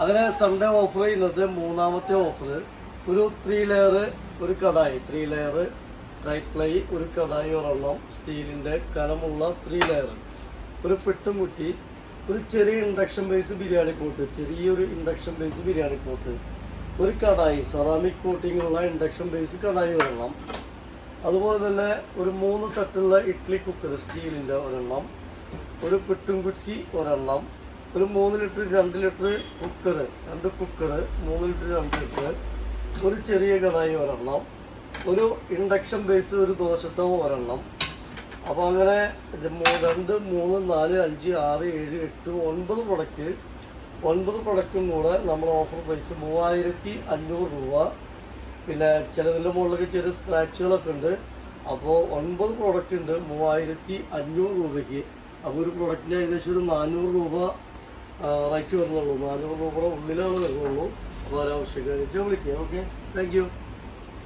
അങ്ങനെ Sunday offer ഇന്നത്തെ മൂന്നാമത്തെ ഓഫർ ഒരു ത്രീ ലെയർ ഒരു kadai. Three layer right ply ഒരു കടായി ഒരെണ്ണം സ്റ്റീലിന്റെ കനമുള്ള ത്രീ ലെയർ ഒരു പെട്ടും കുട്ടി ഒരു ചെറിയ ഇൻഡക്ഷൻ ബേസ് ബിരിയാണി പോട്ട് ചെറിയൊരു ഇൻഡക്ഷൻ ബേസ് ബിരിയാണി പോട്ട് ഒരു കടായി സെറാമിക് കോട്ടിംഗ് ഉള്ള ഇൻഡക്ഷൻ ബേസ് കടായി ഒരെണ്ണം. അതുപോലെ തന്നെ ഒരു മൂന്ന് തട്ടുള്ള ഇഡ്ഡലി കുക്കർ സ്റ്റീലിന്റെ ഒരെണ്ണം. ഒരു പെട്ടും കുറ്റി ഒരെണ്ണം. ഒരു മൂന്ന് ലിറ്റർ രണ്ട് ലിറ്റർ കുക്കർ രണ്ട് കുക്കർ മൂന്ന് ലിറ്റർ രണ്ട് ലിറ്റർ ഒരു ചെറിയ കടായി ഒരെണ്ണം ഒരു ഇൻഡക്ഷൻ ബേസ് ഒരു ദോശത്തവ് ഒരെണ്ണം. അപ്പോൾ അങ്ങനെ രണ്ട് മൂന്ന് നാല് അഞ്ച് ആറ് ഏഴ് എട്ട് ഒൻപത് പ്രൊഡക്റ്റ് ഒൻപത് പ്രൊഡക്റ്റും കൂടെ നമ്മൾ ഓഫർ പ്രൈസ് മൂവായിരത്തി അഞ്ഞൂറ് രൂപ. പിന്നെ ചിലതിന്റെ മുകളിലൊക്കെ ചെറിയ സ്ക്രാച്ചുകളൊക്കെ ഉണ്ട്. അപ്പോൾ ഒൻപത് പ്രൊഡക്റ്റ് ഉണ്ട് മൂവായിരത്തി അഞ്ഞൂറ് രൂപയ്ക്ക്. അപ്പോൾ ഒരു പ്രൊഡക്റ്റിന് ഏകദേശം ഒരു നാനൂറ് രൂപ റേറ്റ് വരുന്നുള്ളൂ നാനൂറ് രൂപയുടെ ഉള്ളിലാണ് വരുന്നുള്ളൂ അപ്പോൾ ഒരാവശ്യക്കാർ വിളിക്കുക ഓക്കെ താങ്ക്